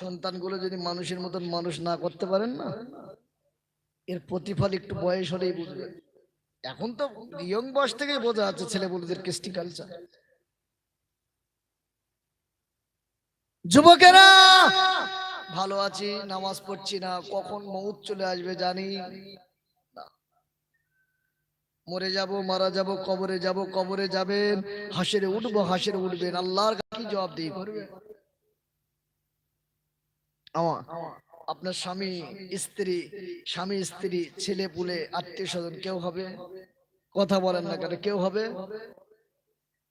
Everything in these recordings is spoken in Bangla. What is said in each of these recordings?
সন্তানগুলো যদি মানুষের মতন মানুষ না করতে পারেন না, এর প্রতিফল একটু বয়স হলেই বুঝবেন এখন তো ইয়ং বয়স থেকেই বোঝা যাচ্ছে ছেলেপুলেদের কৃষ্টি কালচার যুবকেরা, ভালো আছি, নামাজ পড়ছি না, কখন মৌত চলে আসবে জানি মরে যাব, মারা যাব, কবরে যাব, কবরে যাবেন, হাসিরে উঠবো, হাসিরে উঠবেন, আল্লাহর কি জবাব দিয়ে করবে? আমার আপনার স্বামী স্ত্রী স্বামী স্ত্রী ছেলে পুলে আত্মীয় স্বজন কেউ হবে? কথা বলেন না কেন কেউ হবে?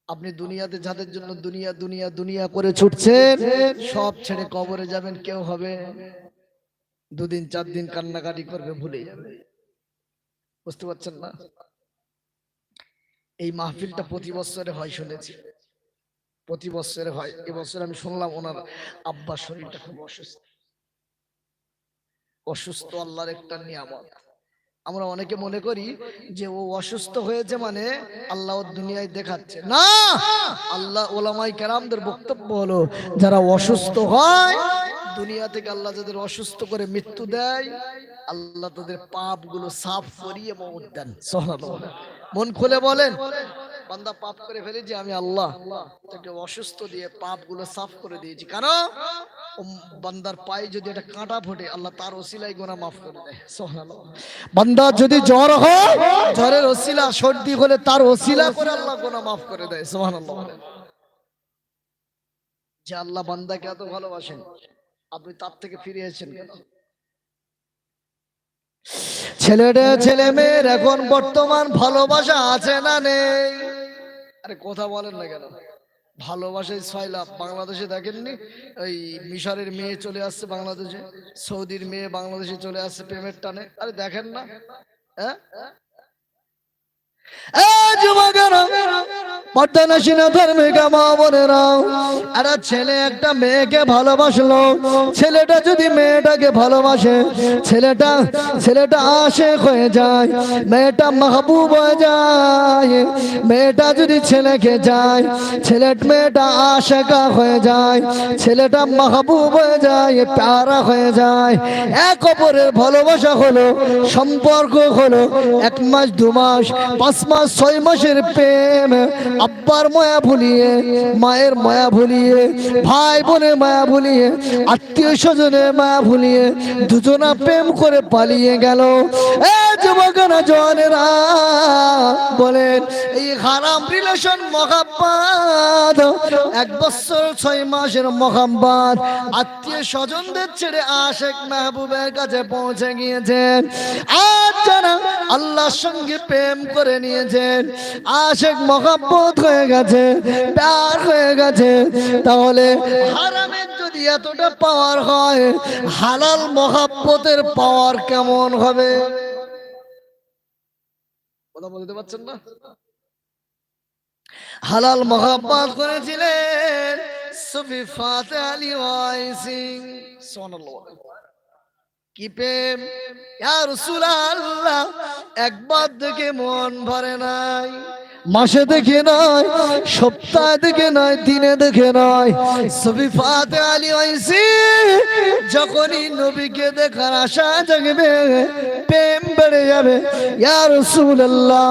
আপনি দুনিয়াতে যাদের জন্য দুনিয়া দুনিয়া দুনিয়া করে ছুটছেন সব ছেড়ে কবরে যাবেন কেউ হবে? দুদিন চার দিন কান্নাকাটি করবে ভুলে যাবে বুঝতে পারছেন না? এই মাহফিলটা প্রতি বছরে হয় শুনেছি। প্রতি বছরে হয়। এবছর আমি শুনলাম ওনার আব্বার শরীরটা খুব অসুস্থ। অসুস্থ আল্লাহর একটা নিয়ামত। আমরা অনেকে মনে করি যে ও অসুস্থ হয়েছে মানে আল্লাহ দুনিয়ায় দেখাচ্ছে। না! আল্লাহ ওলামাই কেরামদের বক্তব্য হলো, যারা অসুস্থ হয়, দুনিয়া থেকে আল্লাহ যাদের অসুস্থ করে মৃত্যু দেয়, আল্লাহ তাদের পাপগুলো সাফ করিয়ে মত দেন। মন খুলে বলেন। বান্দা পাপ করে ফেলেছি, আমি আল্লাহ তাকে অসুস্থ দিয়ে পাপগুলো সাফ করে দিয়েছি। কারণ বান্দার পায়ে যদি একটা কাঁটা ফোটে, আল্লাহ তার ওসিলাই গোনা মাফ করে দেয়। বান্দার যদি জ্বর হয়, জ্বরের ওসিলা, সর্দি হলে তার ওসিলা করে আল্লাহ গোনা মাফ করে দেয়। সুবহানাল্লাহ। যে আল্লাহ বান্দাকে এত ভালোবাসেন, আপনি তার থেকে ফিরে এসেছেন কেন? ছেলেটা, ছেলে মেয়ের এখন বর্তমান ভালোবাসা আছে না নেই? আরে কথা বলেন না কেন? ভালোবাসায় ছয় লাভ। বাংলাদেশে দেখেননি? ওই মিশরের মেয়ে চলে আসছে বাংলাদেশে, সৌদির মেয়ে বাংলাদেশে চলে আসছে প্রেমের টানে। আরে দেখেন না? হ্যাঁ এই যুবকেরা, পর্দানসীনা ধার্মিকা মা বোনেরা, একটা ছেলে একটা মেয়েকে ভালোবাসলো, ছেলেটা যদি মেয়েটাকে ভালোবাসে, ছেলেটা ছেলেটা হয়ে যায়, মেয়েটা মাহবুব হয়ে যায়, মেয়েটা যদি ছেলেকে যায়, ছেলে, মেয়েটা আশেকা হয়ে যায়, ছেলেটা মাহবুব হয়ে যায়, প্যারা হয়ে যায়, এক অপরের ভালোবাসা হলো, সম্পর্ক হলো এক মাস, দু মাস, পাঁচ মাস ছয় মাসের প্রেম। আব্বার মায়া ভুলিয়ে, মায়ের মায়া ভুলিয়ে, ভাই বোনের মায়া ভুলিয়ে, আত্মীয় স্বজনের মায়া ভুলিয়ে দুজনা প্রেম করে পালিয়ে গেল। এ জনেরা, বলেন, এই হারাম রিলেশন এক বছর ছয় মাসের মহাব্বাদ আত্মীয় স্বজনদের ছেড়ে আশেক মাহবুবের কাছে পৌঁছে গিয়েছেন আজ যারা আল্লাহর সঙ্গে প্রেম করে নিয়েছেন। আশেক মহাব্বত হয়ে গেছে, প্যার হয়ে গেছে। তাহলে হারামের যদি এতটা পাওয়ার হয়, হালাল মহাব্বতের পাওয়ার কেমন হবে? কথা বলতে পারছেন না? হালাল মহাব্বত করেছিলেন সুফি ফাতে আলী ওয়াইসিং। সুবহানাল্লাহ। কি প্রেম? একবার দেখে মন ভরে নাই। মাসে দেখে নয়, সপ্তাহে দেখে নয়, দিনে দেখে নয়। সবি ফাতে আলী যখনই নবীকে দেখার আশা জাগবে, প্রেম বেড়ে যাবে। ইয়া রাসূলুল্লাহ,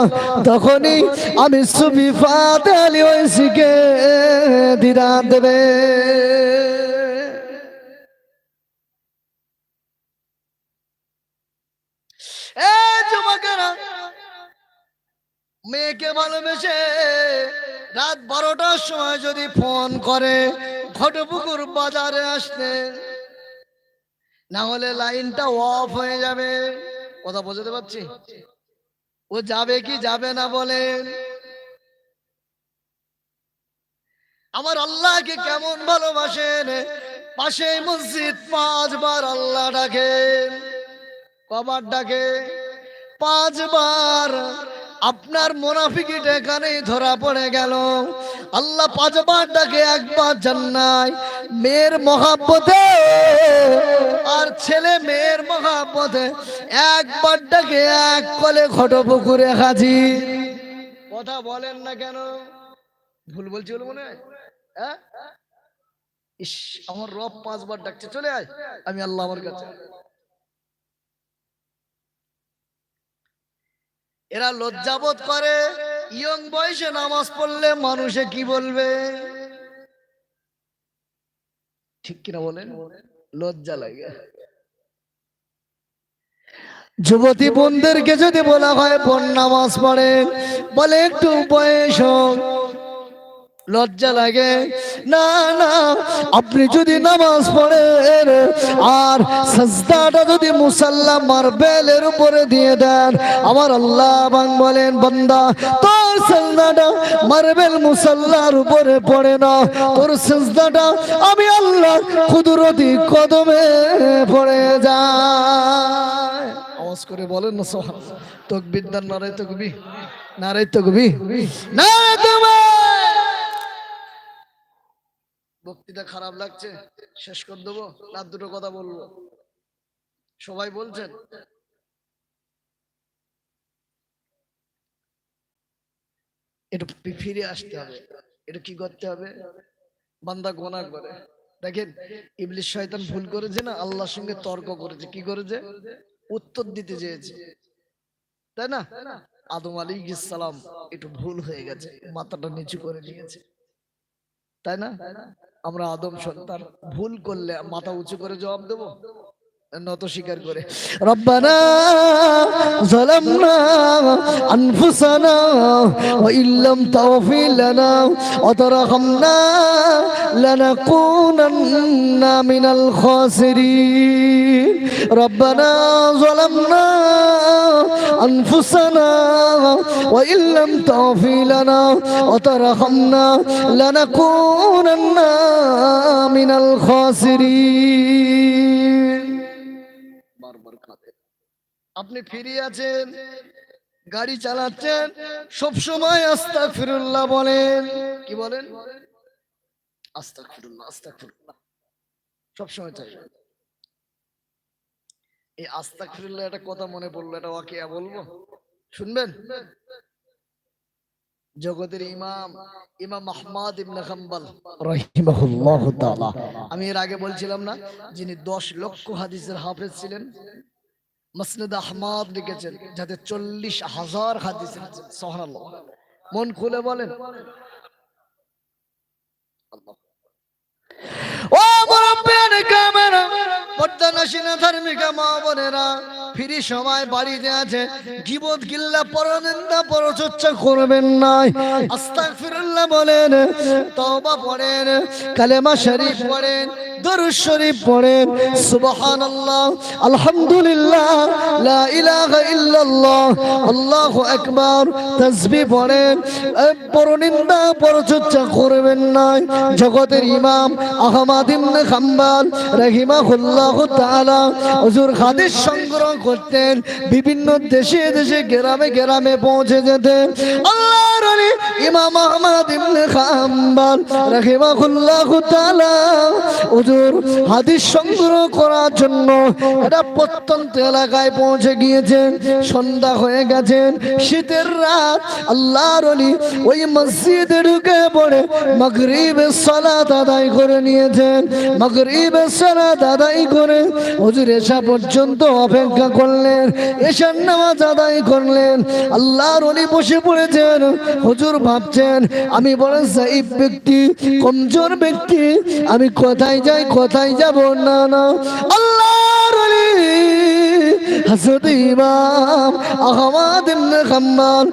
তখনই আমি সুবি ফাতে আলী ওয়াইসিকে দিদা দেবে এ মেয়েকে ভালোবেসে রাত বারোটার সময় যদি ফোন করে, ঘটপুকুর বাজারে আসতে, না হলে লাইনটা অফ হয়ে যাবে। কথা বোঝাতে পারছি? ও যাবে কি যাবে না বলেন আমার আল্লাহকে কেমন ভালোবাসেন? পাশে মসজিদ পাঁচবার আল্লাহ ডাকেন কবার ডাকে। পাঁচবার। আপনার মোনাফিকিট এখানেই ধরা পড়ে গেল। আল্লাহ পাঁচবার ডাকে একবার জান্নাই মেয়ের মহাব্বতে আর ছেলে মেয়ের মহাব্বতে একবার ডাকে এক কলে ঘটপুকুরে হাজি কথা বলেন না কেন? ভুল বলছি বলে মনে হয়? হ্যাঁ? ইস, আমার রব পাঁচবার ডাকছে, চলে আয়। আমি আল্লাহ আমার কাছে। এরা লজ্জাবোধ করে। ইয়ং বয়সে নামাজ পড়লে মানুষে কি বলবে? ঠিক কিনা বলেন? লজ্জা লাগে। যুবতী বোনদেরকে যদি বলা হয় বোন নামাজ পড়ে বলে একটু বয়স হোক। লজ্জা লাগে? না না। আপনি যদি নামাজ পড়েন আর সাজদাটা যদি মুসাল্লা মার্বেলের উপরে দিয়ে দেন, আমার আল্লাহ বাং বলেন, বান্দা, তোর সাজদাটা মার্বেল মুসাল্লার উপরে পড়ে না। তোর সাজদাটা আমি আল্লাহ কুদরতি কদমে পড়ে যায়। আওয়াজ করে বলেন না সোহান তকবির দান নারাই তকবি নারাই তকবি নারাই তোমার বক্তৃতা খারাপ লাগছে, শেষ করে দেবো না দুটো কথা বলব। সবাই বলছেন? একটু ফিরে আসতে হবে। এটা কি করতে হবে? বান্দা গোনা করে। দেখেন ইবলিশ শয়তান ভুল করেছে না? আল্লাহর সঙ্গে তর্ক করেছে। কি করেছে? উত্তর দিতে চেয়েছে। তাই না? আদম আলী সালাম, একটু ভুল হয়ে গেছে। মাথাটা নিচু করে নিয়েছে তাই না? আমরা আদম সন্তান, ভুল করলে মাথা উঁচু করে জবাব দেব? নত স্বীকার করে। রব্বানা লানা মিনাল খাসিরিন। ربنا ظلمنا أنفسنا وإن لم تغفر لنا وترحمنا لنكونن من الخاسرين বারবার খাতে আপনি ফিরে আছেন গাড়ি চালাচ্ছেন সব সময় আস্তা ফিরুল্লাহ বলেন কি বলেন আস্তা ফিরুল্লাহ আস্তা ফিরুল্লাহ সব সময় চাই এই আস্তা ফিরুল্লাহ একটা কথা মনে পড়ল, এটা ওকে বলব? শুনবেন? জগতের ইমাম ইমাম আহমদ ইবনে হাম্বল, রাহিমাহুল্লাহ তাআলা। আমি এর আগে বলছিলাম না, যিনি 10 লক্ষ হাদিসের হাফেজ ছিলেন, মসনদ আহমদ লিখেছেন, যাতে চল্লিশ হাজার হাদিস সুবহানাল্লাহ। মন খুলে বলেন। ও মুরব্বিয়ান কামেরা পর্দানাসীনা ধার্মিকা মা বোনেরা ফিরি সময় বাড়িতে আছে। গিবত গিল্লা পরনিন্দা পরচর্চা করবেন নাই আস্তাগফিরুল্লাহ বলেন, তওবা পড়েন, কালেমা শরীফ পড়েন জগতের ইমাম আহমদ ইবনে হাম্বল, রাহিমাহুল্লাহ হাদিস সংগ্রহ করতেন বিভিন্ন দেশে দেশে গ্রামে গ্রামে পৌঁছে যেতেন। আল্লাহর ওলি ইমাম আহমদ ইবনে হাম্বল রাহিমাহুল্লাহ তাআলা হুজুর হাদিস সংগ্রহ করার জন্য এটা প্রত্যন্ত এলাকায় পৌঁছে গিয়েছেন সন্ধ্যা হয়ে গেছেন শীতের রাত। আল্লাহর ওলি ওই মসজিদে ঢুকে পড়ে মাগরিবের সালাত আদায় করে নিয়েছেন। মাগরিবের সালাত আদায় করে হুজুর এসা পর্যন্ত অপেক্ষা করলেন এসার নামাজ আদায় করলেন। আল্লাহর ওলি বসে পড়েছেন হুজুর ভাবছেন, আমি বড় সাইব ব্যক্তি, কমজোর ব্যক্তি, আমি কোথায় যাই, কোথায় যাব? না না। আল্লাহর ওলি হযরত ইমাম আহমদ ইবনে হাম্মাল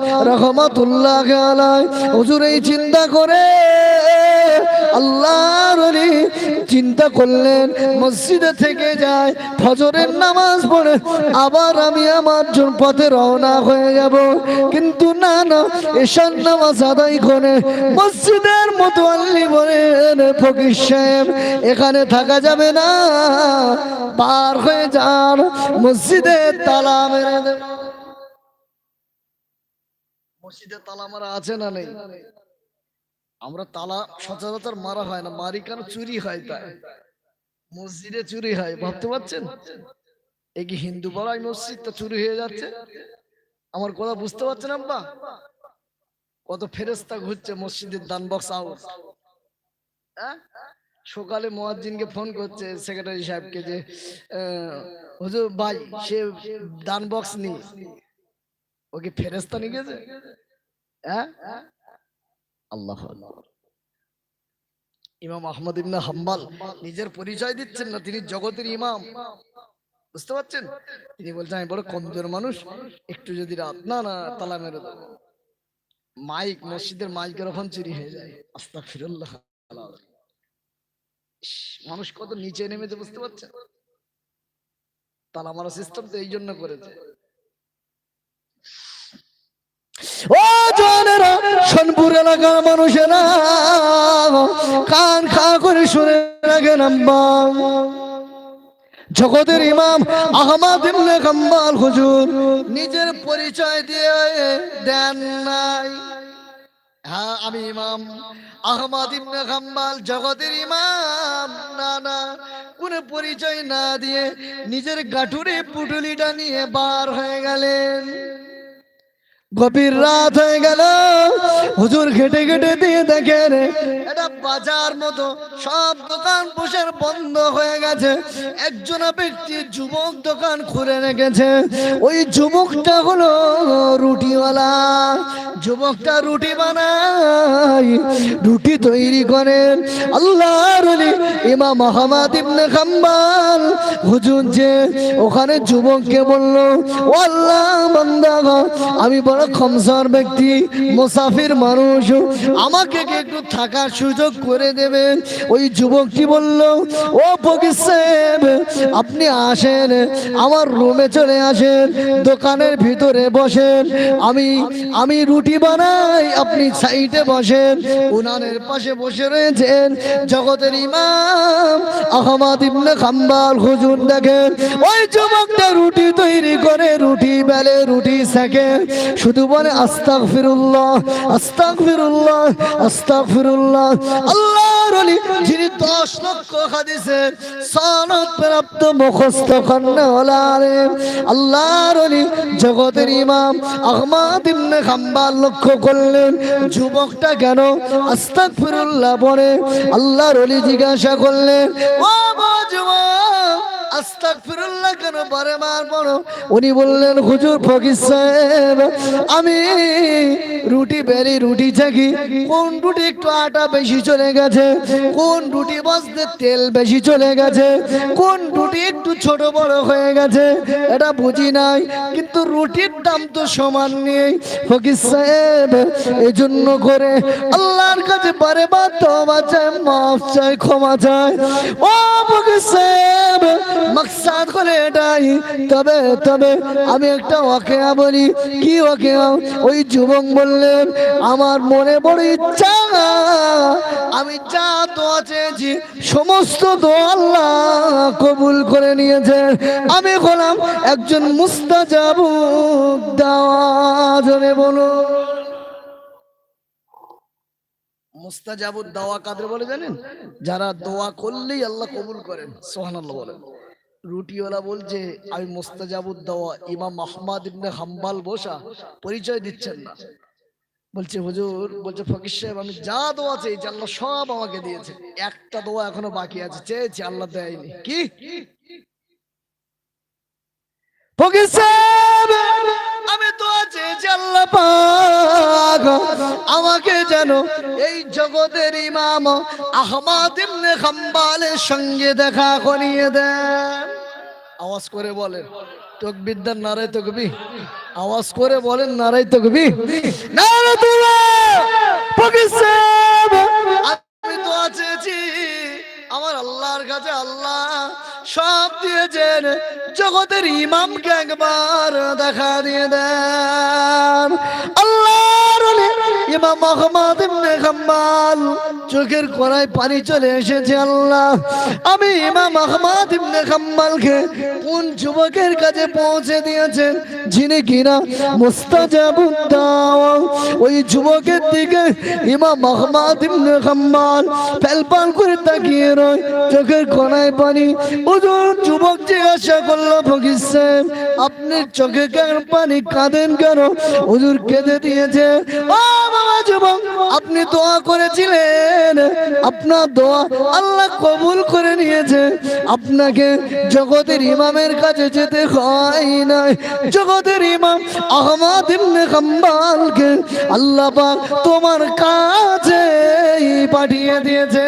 হুজুর এই চিন্তা করে, আল্লাহর চিন্তা করলেন, মসজিদে থেকে যায়, ফজরের নামাজ পড়ে, আবার আমি আমার পথে রওনা হয়ে যাব। কিন্তু না না, এশার নামাজ আদায় করে মসজিদের মতো আল্লি বলেন ফকির সাহেব এখানে থাকা যাবে না, পার হয়ে যান মসজিদে। তালা মেরে দেব। মসজিদে তালা মারা আছে না নেই? আমরা তালা সচরাচর মারা হয় না মারি চুরি হয় তাই। মসজিদে চুরি হয় ভাবতে পারছেন? কি হিন্দু পাড়ায় চুরি হয়ে যাচ্ছে? আমার কথা বুঝতে পারছেন আব্বা? কত ফেরেস্তা ঘুরছে মসজিদের দান বক্স আউট সকালে মোয়াজ্জিনকে ফোন করছে সেক্রেটারি সাহেবকে যে আহ, হুজুর ভাই সে দান বক্স নি ওকে ফেরেস্তা নিয়ে গেছে? হ্যাঁ? আল্লাহ ইমাম আহমদ ইবনে হাম্বাল নিজের পরিচয় দিচ্ছেন না তিনি জগতের ইমাম। বুঝতে পারছেন? তিনি বলছেন আমি বড় কমজোর মানুষ একটু যদি রাত না না তালা মেরে দেবো। মাইক মসজিদের মাইকের ওখান চুরি হয়ে যায়। আস্তা ফিরল্লাহ মানুষ কত নিচে নেমেছে বুঝতে পারছেন? তালা মারা সিস্টেম তো এই জন্য করেছে। ও জনেরা সোনপুর এলাকার মানুষেরা, কান খা করে শুনে রাখেন আম্মা। জগতের ইমাম আহমদ ইবনে কাম্বাল হুজুর নিজের পরিচয় দিয়ে দেন নাই। হ্যাঁ আমি ইমাম। আহমদ ইবনে হাম্বাল জগতের ইমাম, না না, কোনো পরিচয় না দিয়ে নিজের গাঠুরে পুটুলিটা নিয়ে বার হয়ে গেলেন। গভীর রাত হয়ে গেল। হুজুর ঘেটে ঘেটে দিয়ে দেখেন, এটা বাজার মতো, সব দোকান পোষার বন্ধ হয়ে গেছে। একজন ব্যক্তি যুবক দোকান খুলে রেখেছে। ওই যুবকটা হলো রুটিওয়ালা। যুবকটা রুটি বানায়, রুটি তৈরি করেন আল্লাহর অলি ইমাম আহমদ ইবনে খাম্বাল হুজুর যে ওখানে যুবককে বলল আল্লাহ বান্দা আমি বড় খমসার ব্যক্তি, মুসাফির মানুষ, আমাকে কি একটু থাকার সুযোগ করে দেবেন ওই যুবকটি বলল, ও ফকির সাহেব, আপনি আসেন, আমার রুমে চলে আসেন, দোকানের ভিতরে বসেন, আমি আমি রুটি বানাই, আপনি সাইডে বসেন। উনানের পাশে বসে রয়েছেন জগতের ইমাম আহমদ ইবনে খাম্বাল। হুজুর দেখেন, ওই যুবকটা রুটি তৈরি করে, রুটি বেলে, রুটি সেকে শুধু বলে আস্তাক ফিরুল্লাহ আস্তাক ফিরুল্লাহ আস্তাক ফিরুল্লাহ আল্লাহর অলি যিনি দশ লক্ষ হাদিসের সনদ প্রাপ্ত মুখস্থ কন্যা আল্লাহর অলি জগতের ইমাম আহমদ ইবনে খাম্বাল লক্ষ্য করলেন, যুবকটা কেন আস্তাক ফিরুল্লাহ বলে? আল্লাহর অলি জিজ্ঞাসা করলেন, ও গো আস্তাগফিরুল্লাহ কেন বারবার বলো উনি বললেন, হুজুর ফকির সাহেব, আমি রুটি বেরি, রুটি থাকি কোন রুটি একটু আটা বেশি চলে গেছে? কোন রুটি বসতে তেল বেশি চলে গেছে? কোন রুটি একটু ছোট বড় হয়ে গেছে? এটা বুঝি নাই, কিন্তু রুটির দাম তো সমান নেই, ফকির সাহেব। এই জন্য করে আল্লাহর কাছে বারে বার তওবা চাই, মাফ চাই, ক্ষমা চাই। ও ফকির সাহেব মাকসাদ করে এটাই। তবে তবে আমি একটা ওয়াকেয়া বলি। কি ওয়াকেয়া? ওই যুবক বললেন, আমার মনে বড় ইচ্ছা, আমি যা দোয়া চেয়েছি, সমস্ত দোয়া আল্লাহ কবুল করে নিয়েছে আমি হলাম একজন মুস্তাজাবু দাওয়া জনে বলো। মুস্তাজাবুদ দাওয়া কাদের বলে জানেন? যারা দোয়া করলেই আল্লাহ কবুল করেন। সোহানাল্লাহ বলেন। রুটিওয়ালা বলছে, আমি মুস্তাজাবুদ দাওয়া, ইমাম আহমদ ইবনে হাম্বাল বসা, পরিচয় দিচ্ছেন না। বলছে, হুজুর, বলছে, ফকির সাহেব, আমি যা দোয়া চেয়েছি, আল্লাহ সব আমাকে দিয়েছে। একটা দোয়া এখনও বাকি আছে, চেয়েছি, আল্লাহ দেয়নি। কি? ফকির সাহেব, আমি দোয়া চেয়েছি, আল্লাহ পাক আমাকে যেন এই জগতের ইমাম আহমদ ইবনে খাম্বালের সঙ্গে দেখা করিয়ে দেন। আওয়াজ করে বলেন। তকবিদ্যার নারায় তকবি আওয়াজ করে বলেন নারায় তকবি আমি তো আছেছি আমার আল্লাহর কাছে আল্লাহ সব দিয়েছেন জগতের ইমামকে একবার দেখা দিয়ে দেন। আল্লাহর ইমাম ইবনে হাম্বাল, চোখের পানি চলে এসেছে আল্লাহ। আমি ইমাম ইবনে হাম্বালকে কোন যুবকের কাছে পৌঁছে দিয়েছেন যিনি কিনা মুস্তাজাবুদ ওই যুবকের দিকে ইমাম আহমদ ইবনে হাম্বাল পেলপাল করে তাকিয়ে রয়, চোখের কোনায় পানি ওজন যুবক জিজ্ঞাসা করল, ফকির সাহেব আপনি চোখে কেন পানি কাঁদেন কেন? হুজুর কেঁদে দিয়েছে, ও বাবা যুবক, আপনি দোয়া করেছিলেন। আপনার দোয়া আল্লাহ কবুল করে নিয়েছে। আপনাকে জগতের ইমামের কাছে যেতে হয় নাই। জগতের ইমাম আহমদ ইবনে হাম্বালকে আল্লাহ তোমার কাছে পাঠিয়ে দিয়েছে।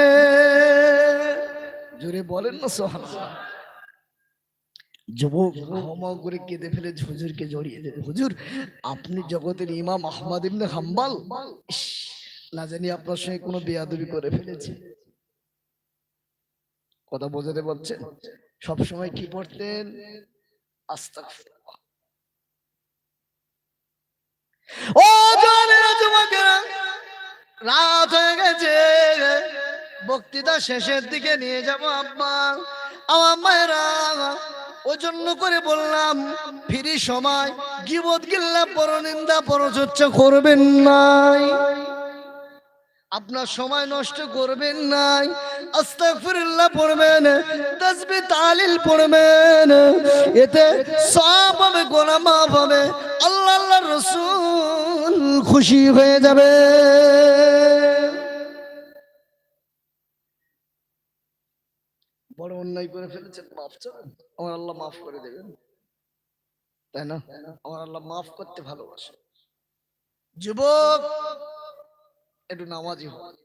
জোরে বলেন না সোহানা যুবক কেঁদে ফেলে হুজুরকে জড়িয়ে দেবে হুজুর, আপনি জগতের ইমাম হাম্বাল? না জানি আপনার সঙ্গে কোনো বেয়াদবি করে ফেলেছি। কথা বোঝাতে বলছেন? সব সময় কি পড়তেন? আস্তাগফিরুল্লাহ। ও যুবকেরা, রাত হয়ে গেছে। বক্তৃতা শেষের দিকে নিয়ে যাব আব্বা। আমার মায়েরা ওই জন্য করে বললাম, ফিরি সময়, গিবত গিল্লা পরনিন্দা পরচর্চা করবেন নাই। আপনার সময় নষ্ট করবেন নাই। আস্তাগফিরুল্লাহ পড়বেন, তাসবিহ, তালিল পড়বেন। এতে সব হবে, গোনা মাফ হবে। আল্লাহ আল্লাহ রসুল খুশি হয়ে যাবে। বড় অন্যায় করে ফেলেছেন, মাফ চান? আমার আল্লাহ মাফ করে দেবেন। তাই না? আমার আল্লাহ মাফ করতে ভালোবাসে। যুবক, একটু নামাজি হোক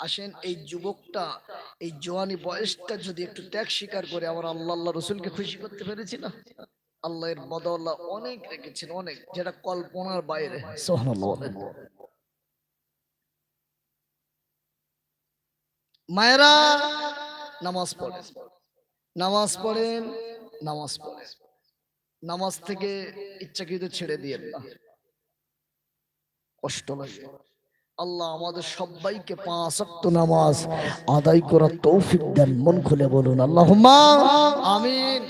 আসেন, এই যুবকটা, এই জোয়ানি বয়সটা যদি একটু ত্যাগ স্বীকার করে, আমার আল্লাহ আল্লাহ রসুলকে খুশি করতে পেরেছি না? আল্লাহর বদল্লাহ অনেক রেখেছেন, অনেক। যেটা কল্পনার বাইরে। মায়েরা নামাজ পড়েন। নামাজ পড়েন নামাজ পড়েন। নামাজ থেকে ইচ্ছাকৃত ছেড়ে দিয়ে না। কষ্ট লাগে। আল্লাহ আমাদের সবাইকে পাঁচ ওয়াক্ত নামাজ আদায় করার তৌফিক দেন। মন খুলে বলুন, আল্লাহুম্মা আমিন।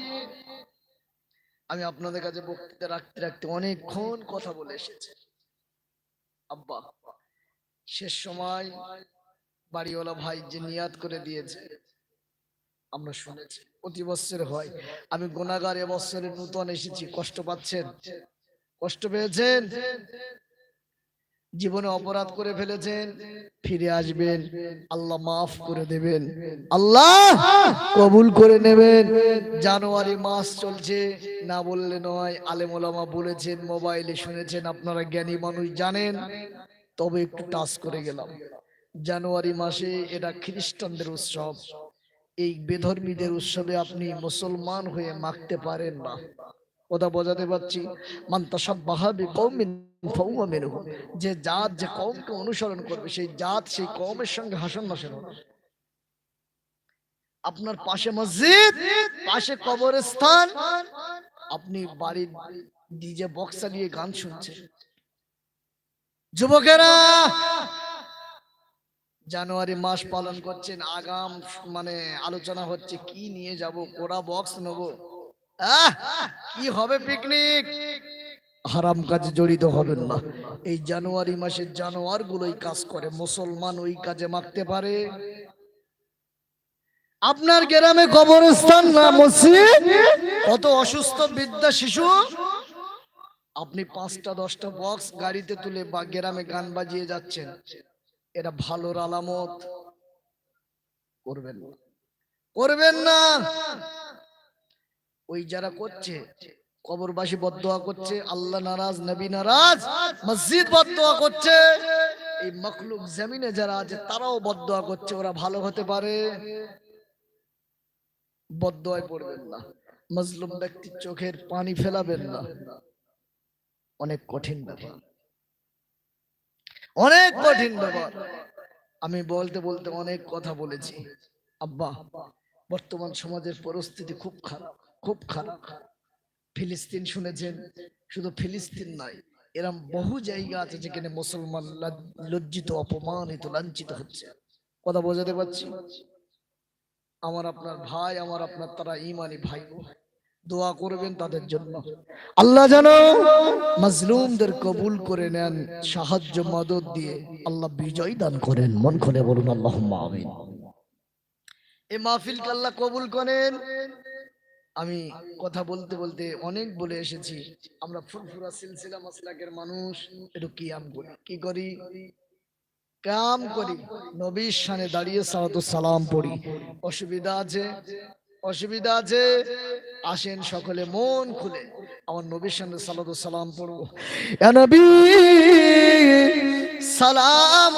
আমি আপনাদের কাছে বক্তৃতা রাখতে রাখতে অনেকক্ষণ কথা বলে এসেছি। আব্বা, শেষ সময় বাড়িওয়ালা ভাই যে নিয়াত করে দিয়েছে আমরা শুনেছি, প্রতি বছর হয়। আমি গুণাগার এবছরে নূতন এসেছি, কষ্ট পাচ্ছেন? কষ্ট পেয়েছেন? জীবনে অপরাধ করে ফেলেছেন? ফিরে আসবেন। আল্লাহ মাফ করে দেবেন। আল্লাহ কবুল করে নেবেন। জানুয়ারি মাস চলছে, না বললে নয়, আলেমোলামা বলেছেন, মোবাইলে শুনেছেন, আপনারা জ্ঞানী মানুষ জানেন। তবে একটু টাচ করে গেলাম। জানুয়ারি মাসে এটা খ্রিস্টানদের উৎসব। এই বেধর্মীদের উৎসবে আপনি মুসলমান হয়ে মাখতে পারেন না। কথা বোঝাতে পারছি? মান্তা সব বাহাবি কৌমিন যে জাত, যে কৌমকে অনুসরণ করবে, সেই জাত সেই কৌমের সঙ্গে হাসন নাসন হবে আপনার পাশে মসজিদ, পাশে কবরস্থান, আপনি বাড়ির ডিজে বক্সা দিয়ে গান শুনছেন। যুবকেরা জানুয়ারি মাস পালন করছেন, আগাম মানে আলোচনা হচ্ছে, কি নিয়ে যাব, কোরা বক্স নেব। কি হবে পিকনিক হারাম কাজে জড়িত হবেন না। এই জানুয়ারি মাসের জানোয়ার গুলোই কাজ করে, মুসলমান ওই কাজে মাখতে পারে। আপনার গ্রামে কবরস্থান না, মসজিদ? কত অসুস্থ বিদ্যা শিশু? আপনি পাঁচটা, দশটা বক্স গাড়িতে তুলে বা গ্রামে গান বাজিয়ে যাচ্ছেন। এটা ভালোর আলামত। করবেন না। করবেন না। ওই যারা করছে, কবরবাসী বদোয়া করছে, আল্লাহ নারাজ, নবী নারাজ, মসজিদ বদোয়া করছে, এই মখলুক জমিনে যারা আছে, তারাও বদোয়া করছে, ওরা ভালো হতে পারে। বদোয়ায় পড়বেন না। মজলুম ব্যক্তির চোখের পানি ফেলাবেন না। অনেক কঠিন ব্যাপার। অনেক কঠিন ব্যাপার। আমি বলতে বলতে অনেক কথা বলেছি। আব্বা বর্তমান সমাজের পরিস্থিতি খুব খারাপ খুব খারাপ। ফিলিস্তিন শুনেছেন শুধু ফিলিস্তিন নাই এরম বহু জায়গা আছে যেখানে মুসলমান লাজ- লজ্জিত অপমানিত লাঞ্ছিত হচ্ছে। কথা বোঝাতে পারছি? আমার আপনার ভাই আমার আপনার তারা ইমানি ভাই। দোয়া করবেন তাদের জন্য। আল্লাহ যেন মাজলুমদের কবুল করে নেন, সাহায্য, মদত দিয়ে আল্লাহ বিজয় দান করেন। মন খুলে বলুন আল্লাহ আমিন। এ মাহফিলকে আল্লাহ কবুল করেন। আমি কথা বলতে বলতে অনেক বলে এসেছি। আমরা ফুরফুরা সিলসিলা মাসলাকের মানুষ, একটু কিয়াম করি। কি করি? কাম করি। নবীর সানে দাঁড়িয়ে সালাম পড়ি। অসুবিধা আছে? অসুবিধা আছে? আসেন সকলে মন খুলে। আমার নবীর সামনে সালাদু সালাম পড়ব সালাম।